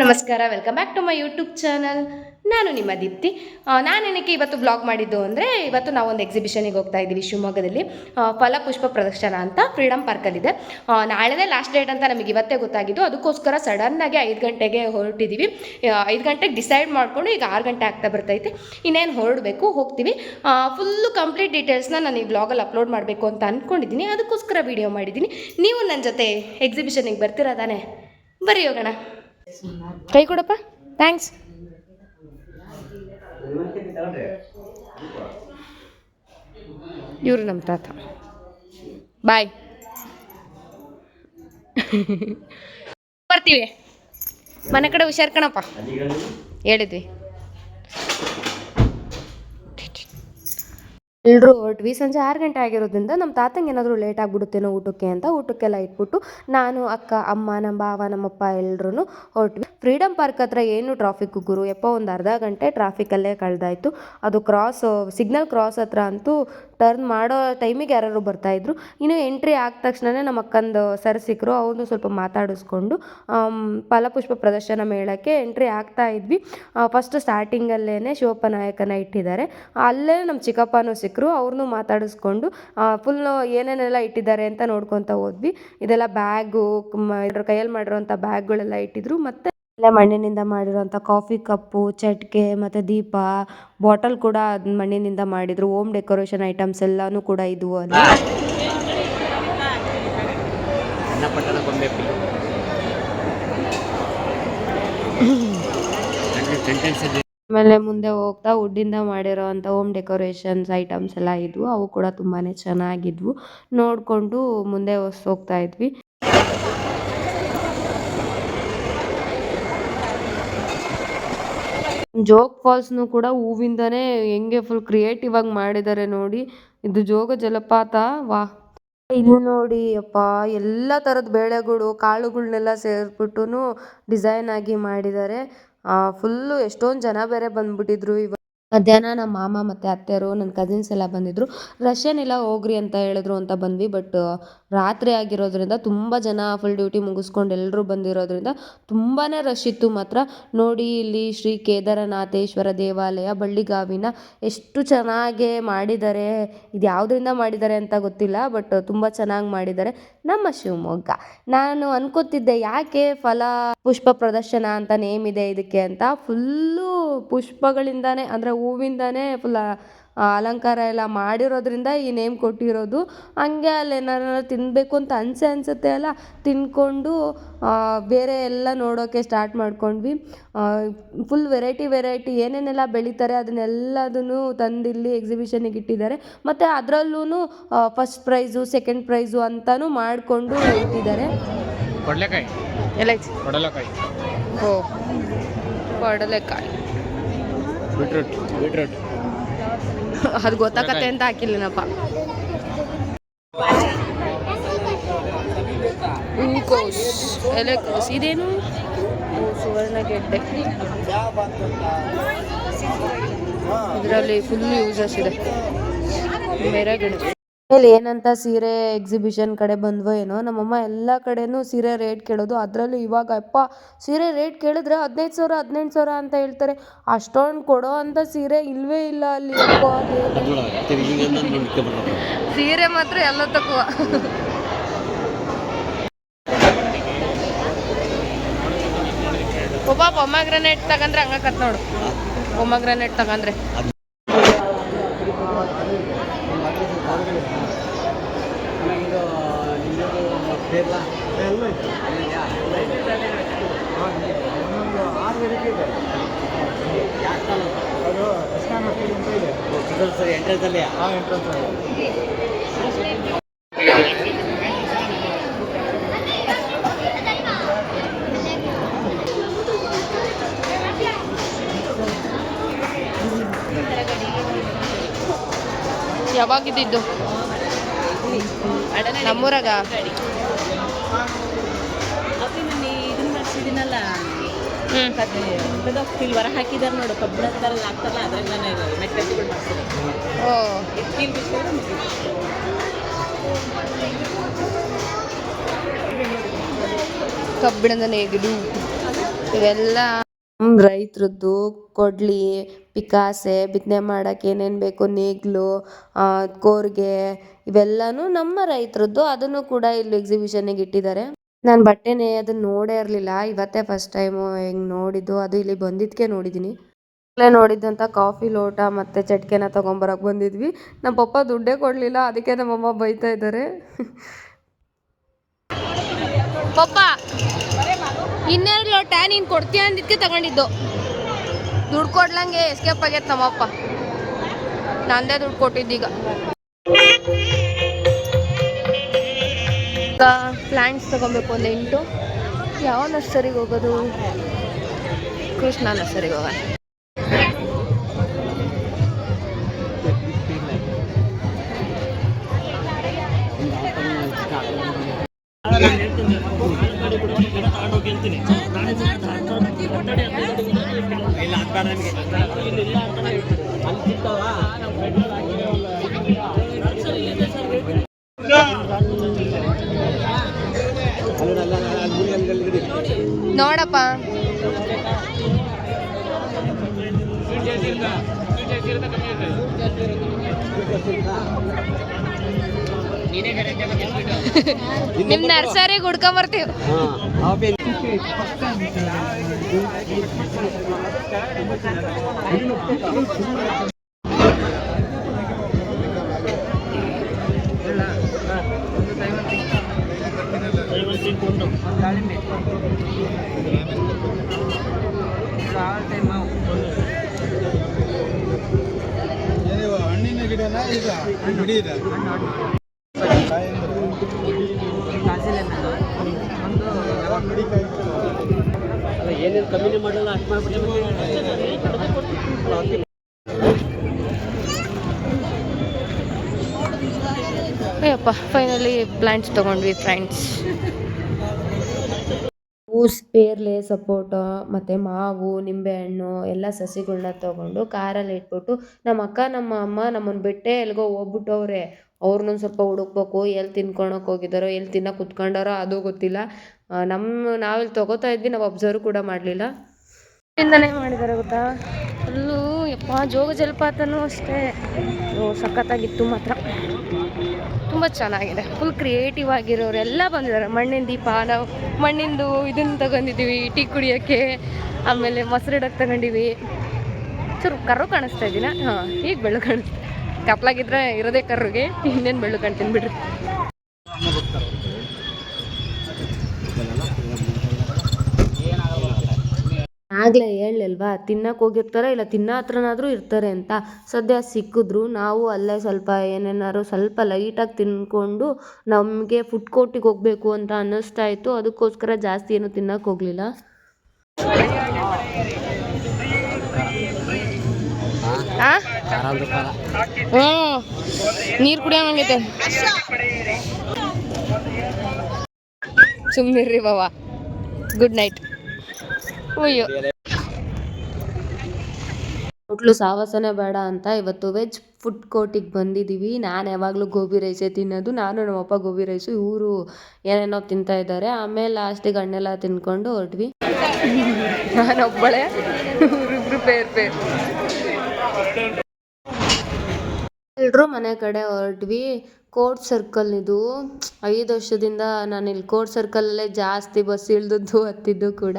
ನಮಸ್ಕಾರ welcome back to my YouTube channel ನಾನು ನಿಮ್ಮ ದೀಪ್ತಿ. ನಾನು ಏನಕ್ಕೆ ಇವತ್ತು ಬ್ಲಾಗ್ ಮಾಡಿದ್ದು ಅಂದರೆ, ಇವತ್ತು ನಾವೊಂದು ಎಕ್ಸಿಬಿಷನಿಗೆ ಹೋಗ್ತಾ ಇದ್ದೀವಿ ಶಿವಮೊಗ್ಗದಲ್ಲಿ. ಫಲಪುಷ್ಪ ಪ್ರದರ್ಶನ ಅಂತ ಫ್ರೀಡಮ್ ಪಾರ್ಕಲ್ಲಿದೆ ನಾಳೆನೇ ಲಾಸ್ಟ್ ಡೇಟ್ ಅಂತ ನಮಗೆ ಇವತ್ತೇ ಗೊತ್ತಾಗಿದ್ದು. ಅದಕ್ಕೋಸ್ಕರ ಸಡನ್ನಾಗಿ ಐದು ಗಂಟೆಗೆ ಹೊರಟಿದ್ದೀವಿ ಐದು ಗಂಟೆಗೆ ಡಿಸೈಡ್ ಮಾಡಿಕೊಂಡು ಈಗ ಆರು ಗಂಟೆ ಆಗ್ತಾ ಬರ್ತೈತೆ. ಇನ್ನೇನು ಹೊರಡಬೇಕು, ಹೋಗ್ತೀವಿ. ಫುಲ್ಲು ಕಂಪ್ಲೀಟ್ ಡೀಟೇಲ್ಸ್ನ ನಾನು ಈ ಬ್ಲಾಗಲ್ಲಿ ಅಪ್ಲೋಡ್ ಮಾಡಬೇಕು ಅಂತ ಅಂದ್ಕೊಂಡಿದ್ದೀನಿ ಅದಕ್ಕೋಸ್ಕರ ವಿಡಿಯೋ ಮಾಡಿದ್ದೀನಿ ನೀವು ನನ್ನ ಜೊತೆ ಎಕ್ಸಿಬಿಷನಿಗೆ ಬರ್ತೀರಾ ತಾನೇ? ಬರೀ ಹೋಗೋಣ. ಕೈ ಕೊಡಪ್ಪ. ಥ್ಯಾಂಕ್ಸ್ ಇವರು ನಮ್ಮ ತಾತ. ಬಾಯ್ ಬರ್ತೀವಿ. ಮನೆ ಕಡೆ ಹುಷಾರ್ ಕಣಪ್ಪ. ಹೇಳಿದ್ವಿ. ಎಲ್ಲರೂ ಹೊರಟ್ವಿ. ಸಂಜೆ ಆರು ಗಂಟೆ ಆಗಿರೋದ್ರಿಂದ ನಮ್ಮ ತಾತಂಗೆ ಏನಾದರೂ ಲೇಟ್ ಆಗಿಬಿಡುತ್ತೇನೋ ಊಟಕ್ಕೆ ಅಂತ ಊಟಕ್ಕೆಲ್ಲ ಇಟ್ಬಿಟ್ಟು ನಾನು, ಅಕ್ಕ, ಅಮ್ಮ, ನಮ್ಮ ಭಾವ, ನಮ್ಮಪ್ಪ ಎಲ್ಲರೂ ಹೊರಟ್ವಿ. ಫ್ರೀಡಮ್ ಪಾರ್ಕ್ ಹತ್ರ ಏನು ಟ್ರಾಫಿಕ್ ಗುರು? ಯಪ್ಪ, ಒಂದು ಅರ್ಧ ಗಂಟೆ ಟ್ರಾಫಿಕಲ್ಲೇ ಕಳೆದಾಯ್ತು. ಅದು ಕ್ರಾಸ್ ಸಿಗ್ನಲ್ ಕ್ರಾಸ್ ಹತ್ರ ಅಂತೂ ಟರ್ನ್ ಮಾಡೋ ಟೈಮಿಗೆ ಯಾರು ಬರ್ತಾಯಿದ್ರು ಇನ್ನು ಎಂಟ್ರಿ ಆದ ತಕ್ಷಣನೇ ನಮ್ಮ ಅಕ್ಕಂದು ಸರ್ ಸಿಕ್ಕರು ಅವ್ರನ್ನೂ ಸ್ವಲ್ಪ ಮಾತಾಡಿಸ್ಕೊಂಡು ಫಲಪುಷ್ಪ ಪ್ರದರ್ಶನ ಮೇಳಕ್ಕೆ ಎಂಟ್ರಿ ಆಗ್ತಾ ಇದ್ವಿ. ಫಸ್ಟ್ ಸ್ಟಾರ್ಟಿಂಗಲ್ಲೇ ಶಿವಪ್ಪ ನಾಯಕನ ಇಟ್ಟಿದ್ದಾರೆ. ಅಲ್ಲೇ ನಮ್ಮ ಚಿಕ್ಕಪ್ಪನೂ ಸಿಕ್ಕರು ಅವ್ರನ್ನೂ ಮಾತಾಡಿಸ್ಕೊಂಡು ಫುಲ್ ಏನೇನೆಲ್ಲ ಇಟ್ಟಿದ್ದಾರೆ ಅಂತ ನೋಡ್ಕೊತಾ ಹೋದ್ವಿ. ಇದೆಲ್ಲ ಬ್ಯಾಗು ಕೈಯಲ್ಲಿ ಮಾಡಿರೋಂಥ ಬ್ಯಾಗ್ಗಳೆಲ್ಲ ಇಟ್ಟಿದ್ರು. ಮತ್ತು ಎಲ್ಲ ಮಣ್ಣಿನಿಂದ ಮಾಡಿರುವಂಥ ಕಾಫಿ ಕಪ್ಪು ಚಟ್ಕೆ ಮತ್ತು ದೀಪ ಬಾಟಲ್ ಕೂಡ ಅದ್ ಮಣ್ಣಿನಿಂದ ಮಾಡಿದ್ರು. ಓಮ್ ಡೆಕೋರೇಷನ್ ಐಟಮ್ಸ್ ಎಲ್ಲಾನು ಕೂಡ ಇದ್ವು ಅಲ್ಲಿ. ಆಮೇಲೆ ಮುಂದೆ ಹೋಗ್ತಾ ವುಡ್ಡಿಂದ ಮಾಡಿರೋ ಅಂಥ ಹೋಮ್ ಡೆಕೋರೇಷನ್ಸ್ ಐಟಮ್ಸ್ ಎಲ್ಲ ಇದ್ವು. ಅವು ಕೂಡ ತುಂಬಾ ಚೆನ್ನಾಗಿದ್ವು. ನೋಡಿಕೊಂಡು ಮುಂದೆ ಹೊಸ್- ಹೋಗ್ತಾ ಇದ್ವಿ. ಜೋಗ್ ಫಾಲ್ಸ್ನು ಕೂಡ ಹೂವಿಂದನೇ ಹೆಂಗೆ ಫುಲ್ ಕ್ರಿಯೇಟಿವ್ ಆಗಿ ಮಾಡಿದ್ದಾರೆ ನೋಡಿ. ಇದು ಜೋಗ ಜಲಪಾತ. ವಾ. ಇಲ್ಲಿ ನೋಡಿ ಅಪ್ಪ, ಎಲ್ಲ ಥರದ ಬೇಳೆಗಳು ಕಾಳುಗಳನ್ನೆಲ್ಲ ಸೇರ್ಬಿಟ್ಟುನು ಡಿಸೈನ್ ಆಗಿ ಮಾಡಿದ್ದಾರೆ ಫುಲ್ಲು ಎಷ್ಟೊಂದು ಜನ ಬೇರೆ ಬಂದ್ಬಿಟ್ಟಿದ್ರು ಇವಾಗ ಮಧ್ಯಾಹ್ನ ನಮ್ಮ ಮಾಮ ಮತ್ತು ಅತ್ತೆಯರು ನನ್ನ ಕಸಿನ್ಸ್ ಎಲ್ಲ ಬಂದಿದ್ರು. ರಶ್ ಏನಿಲ್ಲ ಹೋಗ್ರಿ ಅಂತ ಹೇಳಿದ್ರು ಅಂತ ಬಂದ್ವಿ ಬಟ್ ರಾತ್ರಿ ಆಗಿರೋದ್ರಿಂದ ತುಂಬ ಜನ ಫುಲ್ ಡ್ಯೂಟಿ ಮುಗಿಸ್ಕೊಂಡು ಎಲ್ಲರೂ ಬಂದಿರೋದ್ರಿಂದ ತುಂಬಾ ರಶ್ ಇತ್ತು ಮಾತ್ರ. ನೋಡಿ ಇಲ್ಲಿ ಶ್ರೀ ಕೇದಾರನಾಥೇಶ್ವರ ದೇವಾಲಯ, ಬಳ್ಳಿಗಾವಿನ ಎಷ್ಟು ಚೆನ್ನಾಗಿ ಮಾಡಿದ್ದಾರೆ. ಇದು ಯಾವುದರಿಂದ ಮಾಡಿದ್ದಾರೆ ಅಂತ ಗೊತ್ತಿಲ್ಲ ಬಟ್ ತುಂಬ ಚೆನ್ನಾಗಿ ಮಾಡಿದ್ದಾರೆ. ನಮ್ಮ ಶಿವಮೊಗ್ಗ. ನಾನು ಅನ್ಕೋತಿದ್ದೆ ಯಾಕೆ ಫಲ ಪುಷ್ಪ ಪ್ರದರ್ಶನ ಅಂತ ನೇಮ್ ಇದೆ ಇದಕ್ಕೆ ಅಂತ. ಫುಲ್ಲು ಪುಷ್ಪಗಳಿಂದಾನೇ, ಅಂದರೆ ಹೂವಿಂದಾನೇ ಫುಲ್ ಅಲಂಕಾರ ಎಲ್ಲ ಮಾಡಿರೋದ್ರಿಂದ ಈ ನೇಮ್ ಕೊಟ್ಟಿರೋದು. ಹಂಗೆ ಅಲ್ಲಿ ಏನಾರು ತಿನ್ನಬೇಕು ಅಂತ ಅನ್ಸೆ ಅನಿಸುತ್ತೆ ಅಲ್ಲ? ತಿನ್ಕೊಂಡು ಬೇರೆ ಎಲ್ಲ ನೋಡೋಕ್ಕೆ ಸ್ಟಾರ್ಟ್ ಮಾಡ್ಕೊಂಡ್ವಿ. ಫುಲ್ ವೆರೈಟಿ ವೆರೈಟಿ ಏನೇನೆಲ್ಲ ಬೆಳೀತಾರೆ ಅದನ್ನೆಲ್ಲದನ್ನು ತಂದು ಇಲ್ಲಿ ಎಕ್ಸಿಬಿಷನಿಗೆ ಇಟ್ಟಿದ್ದಾರೆ. ಮತ್ತು ಅದರಲ್ಲೂ ಫಸ್ಟ್ ಪ್ರೈಸು ಸೆಕೆಂಡ್ ಪ್ರೈಸು ಅಂತಲೂ ಮಾಡಿಕೊಂಡು ಇಟ್ಟಿದ್ದಾರೆ. ಕೊಡ್ಲೆಕಾಯಿ? ಎಲ್ಲ ಕೊಡಲೆಕಾಯಿ. ಓ ಕಡಲೆಕಾಯಿ. ಬೀಟ್ರೂಟ್ ಬೀಟ್ರೂಟ್ ಅದು ಗೊತ್ತಾಗತ್ತೆ ಅಂತ ಹಾಕಿಲ್ಲನಪ್ಪ ಹೂಕೋಸ್ ಎಲೆಕೋಸ್ ಇದೇನು? ಸುವರ್ಣ ಸುವರ್ಣಗೆಡ್ಡೆ ಇದರಲ್ಲಿ ಫುಲ್ ಯೂಸಸ್ ಇದೆ. ಮೆರಗಿಡ. ಆಮೇಲೆ ಏನಂತ ಸೀರೆ ಎಕ್ಸಿಬಿಷನ್ ಕಡೆ ಬಂದ್ವೋ ಏನೋ ನಮ್ಮಮ್ಮ ಎಲ್ಲ ಕಡೆನೂ ಸೀರೆ ರೇಟ್ ಕೇಳೋದು. ಅದರಲ್ಲೂ ಇವಾಗ ಅಪ್ಪ ಸೀರೆ ರೇಟ್ ಕೇಳಿದ್ರೆ ಹದಿನೈದು ಸಾವಿರ ಹದಿನೆಂಟು ಸಾವಿರ ಅಂತ ಹೇಳ್ತಾರೆ. ಅಷ್ಟೊಂದು ಕೊಡೋ ಅಂತ ಸೀರೆ ಇಲ್ವೇ ಇಲ್ಲ ಅಲ್ಲಿ. ಸೀರೆ ಮಾತ್ರ ಎಲ್ಲ ತಕ್ಕುವ ಒಬ್ಬ ಪೊಮಾಗ್ರನೇಟ್ ತಗಂದ್ರೆ ಹಂಗಕತ್ ನೋಡು. ಪೊಮಾಗ್ರನೇಟ್ ತಗಂದ್ರೆ. ಎಂಟ್ರೆನ್ಸ್ ಅಲ್ಲಿ. ಯಾವಾಗಿದ್ದು ನಮ್ಮೂರಾಗ? ಇದನ್ನ ಮಾಡ್ಸಿದ್ದೀನಲ್ಲ. ಹಾಕಿದಾರೆ ನೋಡು ಅದ್ರಾಗ ನಾನು ಮಾಡ್ತೀನಿ ಓ. ಕಬ್ಬಿಣದ ನೇಗಿಲು ಇವೆಲ್ಲ ನಮ್ಮ ರೈತರದ್ದು ಕೊಡ್ಲಿ ಪಿಕಾಸೆ ಬಿತ್ತನೆ ಮಾಡಕ್ಕೆ ಏನೇನು ಬೇಕು ನೇಗ್ಲು ಕೋರ್ಗೆ ಇವೆಲ್ಲನೂ ನಮ್ಮ ರೈತರದ್ದು ಅದನ್ನು ಕೂಡ ಇಲ್ಲಿ ಎಕ್ಸಿಬಿಷನ್ನಿಗೆ ಇಟ್ಟಿದ್ದಾರೆ. ನಾನು ಬಟ್ಟೆನೇ ಅದನ್ನ ನೋಡೇ ಇರಲಿಲ್ಲ. ಇವತ್ತೇ ಫಸ್ಟ್ ಟೈಮು ಹೆಂಗೆ ನೋಡಿದ್ದು, ಅದು ಇಲ್ಲಿ ಬಂದಿದ್ದಕ್ಕೆ ನೋಡಿದ್ದೀನಿ ಇಲ್ಲೇ ನೋಡಿದ್ದಂಥ ಕಾಫಿ ಲೋಟ ಮತ್ತು ಚಟ್ಕೆನ ತೊಗೊಂಬರೋಕೆ ಬಂದಿದ್ವಿ. ನಮ್ಮ ಪಪ್ಪ ದುಡ್ಡೇ ಕೊಡಲಿಲ್ಲ, ಅದಕ್ಕೆ ನಮ್ಮಮ್ಮ ಬೈತಾ ಇದ್ದಾರೆ. ಪಪ್ಪ ಇನ್ನೆರಡು ಲೋಟ ನೀನು ಕೊಡ್ತೀಯ ಅಂದಿದ್ದಕ್ಕೆ ತಗೊಂಡಿದ್ದು. ದುಡ್ಡು ಕೊಡ್ಲಂಗೆ ಎಸ್ಕೇಪ್ ಆಗೈತೆ ನಮ್ಮಪ್ಪ. ನಂದೇ ದುಡ್ಡು ಕೊಟ್ಟಿದ್ದೀಗ. ಪ್ಲ್ಯಾಂಟ್ಸ್ ತಗೊಬೇಕು ಒಂದು ಎಂಟು. ಯಾವ ನರ್ಸರಿಗೆ ಹೋಗೋದು? ಕೃಷ್ಣ ನರ್ಸರಿಗೆ ಹೋಗೋಣ. ನೋಡಪ್ಪ. ನಿಮ್ ನರ್ಸರಿ ಹುಡ್ಕೊಂಡ್ ಬರ್ತೀವಿ. ಹಣ್ಣಿನ ಗಿಡನ ಈಗ ಬಿಡಿ ಇದೆ ಏನೇನು ಕಮ್ಮಿ ಮಾಡಲ್ಲ ಅಷ್ಟು ಅಯ್ಯಪ್ಪ ಫೈನಲಿ ಪ್ಲ್ಯಾಂಟ್ಸ್ ತೊಗೊಂಡ್ವಿ ಫ್ರೆಂಡ್ಸ್ ಪೇರ್ಲೆ, ಸಪೋಟ, ಮತ್ತು ಮಾವು ನಿಂಬೆಹಣ್ಣು ಎಲ್ಲ ಸಸಿಗಳನ್ನ ತೊಗೊಂಡು ಕಾರಲ್ಲಿ ಇಟ್ಬಿಟ್ಟು ನಮ್ಮ ಅಕ್ಕ, ನಮ್ಮ ಅಮ್ಮ ನಮ್ಮನ್ನು ಬಿಟ್ಟೆ ಎಲ್ಗೋ ಹೋಗ್ಬಿಟ್ಟವ್ರೆ. ಅವ್ರನ್ನೊಂದು ಸ್ವಲ್ಪ ಹುಡುಕ್ಬೇಕು ಎಲ್ಲಿ ತಿನ್ಕೊಳಕ್ಕೆ ಹೋಗಿದ್ದಾರೋ ಎಲ್ಲಿ ತಿನ್ನಕ್ಕೆ ಕುತ್ಕೊಂಡಾರೋ ಅದು ಗೊತ್ತಿಲ್ಲ. ನಮ್ಮ ನಾವಿಲ್ಲಿ ತೊಗೋತಾ ಇದ್ವಿ, ನಾವು ಅಬ್ಸರ್ವ್ ಕೂಡ ಮಾಡಲಿಲ್ಲ. ಇಂದನೇ ಮಾಡಿದ್ದಾರೆ ಗೊತ್ತಾ? ಅಲ್ಲೂ ಯಪ್ಪ, ಜೋಗ ಜಲಪಾತನೂ ಅಷ್ಟೇ. ಸಖತ್ತಾಗಿತ್ತು ಮಾತ್ರ. ತುಂಬ ಚೆನ್ನಾಗಿದೆ. ಫುಲ್ ಕ್ರಿಯೇಟಿವ್ ಆಗಿರೋರು ಎಲ್ಲ ಬಂದಿದ್ದಾರೆ. ಮಣ್ಣಿನ ದೀಪ, ನಾವು ಮಣ್ಣಿಂದು ಇದನ್ನು ತಗೊಂಡಿದ್ದೀವಿ, ಟೀ ಕುಡಿಯೋಕ್ಕೆ, ಆಮೇಲೆ ಮೊಸರಿಡಕ್ಕೆ ತಗೊಂಡಿವಿ. ಚೂರು ಕರು ಕಾಣಿಸ್ತಾ ಇದ್ದೀನ ಹಾಂ, ಈಗ ಬೆಳ್ಳು ಕಾಣಿಸ್ತಾ ಕಪ್ಲಾಗಿದ್ರೆ ಇರೋದೇ ಕರ್ರಿಗೆ, ಇನ್ನೇನು ಬೆಳ್ಳು ಕಾಣ್ತೀನಿ ಬಿಡ್ರಿ. ಆಗಲೇ ಹೇಳಲ್ವಾ ತಿನ್ನಕ್ಕೆ ಹೋಗಿರ್ತಾರೆ ಇಲ್ಲ ತಿನ್ನೋ ಹತ್ರನಾದರೂ ಇರ್ತಾರೆ ಅಂತ? ಸದ್ಯ ಸಿಕ್ಕಿದ್ರು, ನಾವು ಅಲ್ಲೇ ಸ್ವಲ್ಪ ಏನೇನಾದ್ರು ಸ್ವಲ್ಪ ಲೈಟಾಗಿ ತಿನ್ಕೊಂಡು ನಮಗೆ ಫುಡ್ ಕೋರ್ಟಿಗೆ ಹೋಗಬೇಕು ಅಂತ ಅನ್ನಿಸ್ತಾ ಇತ್ತು. ಅದಕ್ಕೋಸ್ಕರ ಜಾಸ್ತಿ ಏನು ತಿನ್ನಕ್ಕೆ ಹೋಗಲಿಲ್ಲ. ಹ್ಞೂ ನೀರು ಕುಡಿಯೋಂಗೈತೆ ರೀ ಬಾವಾ. ಗುಡ್ ನೈಟ್ ಅಯ್ಯೋ. ಹೋಟ್ಲು ಸಾವಾಸನೆ ಬೇಡ ಅಂತ ಇವತ್ತು ವೆಜ್ ಫುಡ್ ಕೋರ್ಟಿಗೆ ಬಂದಿದ್ದೀವಿ ನಾನು ಯಾವಾಗಲೂ ಗೋಬಿ ರೈಸೇ ತಿನ್ನೋದು. ನಾನು ನಮ್ಮಪ್ಪ ಗೋಬಿ ರೈಸು, ಇವರು ಏನೇನೋ ತಿಂತಾ ಇದ್ದಾರೆ. ಆಮೇಲೆ ಲಾಸ್ಟಿಗೆ ಹಣ್ಣೆಲ್ಲ ತಿನ್ಕೊಂಡು ಹೊರಟ್ವಿ. ನಾನೊಬ್ಬಳೆ, ಇವರಿಬ್ರು ಪೇರ್ ಪೇರ್. ಎಲ್ಲರೂ ಮನೆ ಕಡೆ ಹೊರಟ್ವಿ. ಕೋರ್ಟ್ ಸರ್ಕಲ್ ಇದು. ಐದು ವರ್ಷದಿಂದ ನಾನು ಇಲ್ಲಿ ಕೋರ್ಟ್ ಸರ್ಕಲಲ್ಲೇ ಜಾಸ್ತಿ ಬಸ್ ಇಳ್ದಿದ್ದು ಹತ್ತಿದ್ದು ಕೂಡ.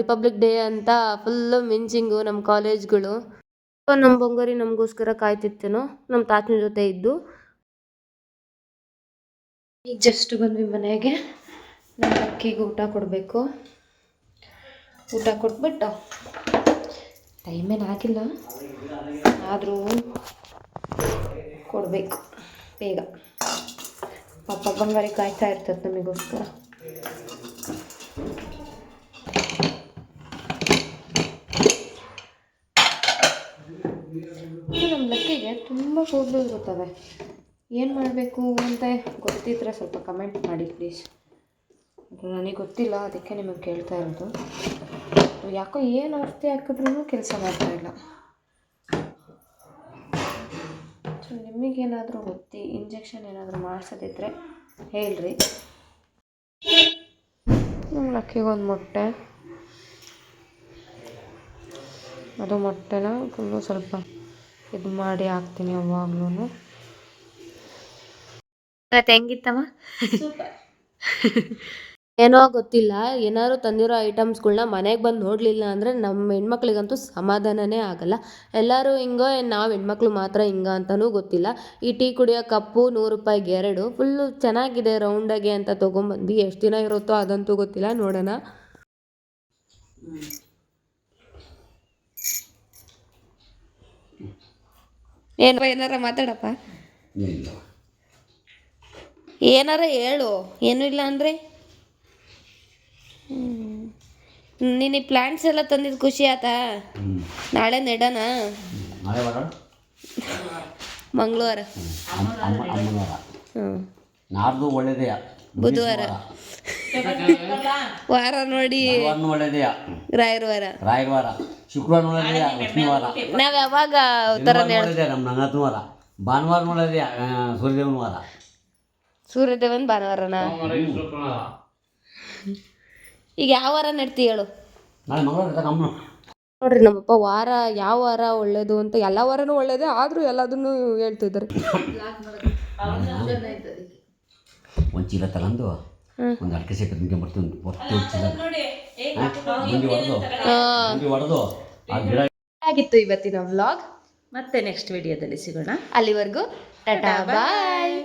ರಿಪಬ್ಲಿಕ್ ಡೇ ಅಂತ ಫುಲ್ಲು ಮಿಂಚಿಂಗು ನಮ್ಮ ಕಾಲೇಜ್ಗಳು. ನಮ್ಮ ಬೊಂಗರಿ ನಮಗೋಸ್ಕರ ಕಾಯ್ತಿತ್ತೇನೋ ನಮ್ಮ ತಾತನ ಜೊತೆ ಇದ್ದು. ಈಗ ಜಸ್ಟ್ ಬಂದ್ವಿ ಮನೆಗೆ. ನಮ್ಮ ಅಕ್ಕಿಗೆ ಊಟ ಕೊಡಬೇಕು. ಊಟ ಕೊಟ್ಬಿಟ್ಟು ಟೈಮೇನು ಆಗಿಲ್ಲ. ಆದರೂ ಕೊಡಬೇಕು. ಬೇಗ ಪಾಪ ಬಂಗಾರಿ ಕಾಯ್ತಾ ಇರ್ತದೆ ನಮಗೋಸ್ಕರ. ನಮ್ಮ ಲಕ್ಕಿಗೆ ತುಂಬ ಕೂದಲು ಇರುತ್ತವೆ ಏನು ಮಾಡಬೇಕು ಅಂತ? ಗೊತ್ತಿದ್ರೆ ಸ್ವಲ್ಪ ಕಮೆಂಟ್ ಮಾಡಿ ಪ್ಲೀಸ್ ನನಗೆ ಗೊತ್ತಿಲ್ಲ, ಅದಕ್ಕೆ ನಿಮಗೆ ಕೇಳ್ತಾ ಇರೋದು. ಯಾಕೋ ಏನು ಔಷಧಿ ಹಾಕಿದ್ರೂ ಕೆಲಸ ಮಾಡ್ತಾ ಇಲ್ಲ. ನಿಮಗೇನಾದರೂ ಗೊತ್ತಿ ಇಂಜೆಕ್ಷನ್ ಏನಾದರೂ ಮಾಡಿಸೋದಿದ್ರೆ ಹೇಳ್ರಿ. ನಮ್ಮ ಲಕ್ಕಿಗೊಂದು ಮೊಟ್ಟೆ. ಅದು ಮೊಟ್ಟೆನ ಫುಲ್ಲು ಸ್ವಲ್ಪ ಇದು ಮಾಡಿ ಹಾಕ್ತೀನಿ ಯಾವಾಗ್ಲೂ ಹೆಂಗಿತ್ತಮ್ಮ? ಏನೋ ಗೊತ್ತಿಲ್ಲ. ಏನಾದ್ರು ತಂದಿರೋ ಐಟಮ್ಸ್ಗಳ್ನ ಮನೆಗೆ ಬಂದು ನೋಡಲಿಲ್ಲ ಅಂದರೆ ನಮ್ಮ ಹೆಣ್ಮಕ್ಳಿಗಂತೂ ಸಮಾಧಾನನೇ ಆಗಲ್ಲ. ಎಲ್ಲರೂ ಹಿಂಗೋ ಏನು ನಾವು ಹೆಣ್ಮಕ್ಳು ಮಾತ್ರ ಹಿಂಗ ಅಂತಲೂ ಗೊತ್ತಿಲ್ಲ. ಈ ಟೀ ಕುಡಿಯೋ ಕಪ್ಪು ನೂರು ರೂಪಾಯಿಗೆ ಎರಡು. ಫುಲ್ಲು ಚೆನ್ನಾಗಿದೆ ರೌಂಡಾಗೆ ಅಂತ ತೊಗೊಂಬಂದು ಎಷ್ಟು ದಿನ ಇರುತ್ತೋ ಅದಂತೂ ಗೊತ್ತಿಲ್ಲ. ನೋಡೋಣ. ಏನಪ್ಪ ಏನಾರ ಮಾತಾಡಪ್ಪ. ಏನಾರ ಹೇಳು. ಏನೂ ಇಲ್ಲ ಅಂದರೆ? ನೀನು ಪ್ಲ್ಯಾಂಟ್ಸ್ ಪ್ಲಾಂಟ್ಸ್ ಎಲ್ಲ ತಂದಿದ್ದು ಖುಷಿ ಆತಾ. ನಾಳೆ ನೆಡೋಣ ಮಂಗಳವಾರ. ನಾಡ್ದು ಒಳ್ಳೇದೇ ಬುಧವಾರ. ವಾರ ನೋಡಿ. ಒಳ್ಳೇದೇ ರಾಯರ ವಾರ. ರಾಯರ ವಾರ ಶುಕ್ರವಾರ ಒಳ್ಳೇದೇ ಲಕ್ಷ್ಮೀವಾರ ನಾವು ಯಾವಾಗ ಥರ ಒಳ್ಳೇದೇ ನಮ್ಮ ನಂಗತ್ನ ವಾರ. ಭಾನುವಾರ ಒಳ್ಳೇದೇ ಸೂರ್ಯದೇವನ ವಾರ. ಸೂರ್ಯದೇವನ್ ಭಾನುವಾರನ? ಈಗ ಯಾವ ವಾರ ನಡ್ತಿ ಹೇಳು? ನೋಡ್ರಿ ನಮ್ಮಪ್ಪ ವಾರ ಯಾವ ವಾರ ಒಳ್ಳೇದು ಅಂತ ಎಲ್ಲ ವಾರನೂ ಒಳ್ಳೇದೇ ಆದರೂ ಎಲ್ಲದನ್ನು ಹೇಳ್ತಿದ್ದಾರೆ. ಒಂದು ಚೀಲ ತಗೊಂಡು ಒಂದು ಅಡಿಕೆ ಸಿಕ್ಕ ನಿಮಗೆ ಬರ್ತೀನಿ ಒಂದು ಹೊತ್ತು ಚೀಲ. ಮುಂದೆ ಹೊಡೆದು ಮುಂದೆ ಹೊಡೆದು ಆ ಗಿಡ ಆಗಿತ್ತು ಇವತ್ತಿನ ವ್ಲಾಗ್ ಮತ್ತೆ ನೆಕ್ಸ್ಟ್ ವಿಡಿಯೋದಲ್ಲಿ ಸಿಗೋಣ. ಅಲ್ಲಿವರೆಗೂ ಟಾಟಾ ಬಾಯ್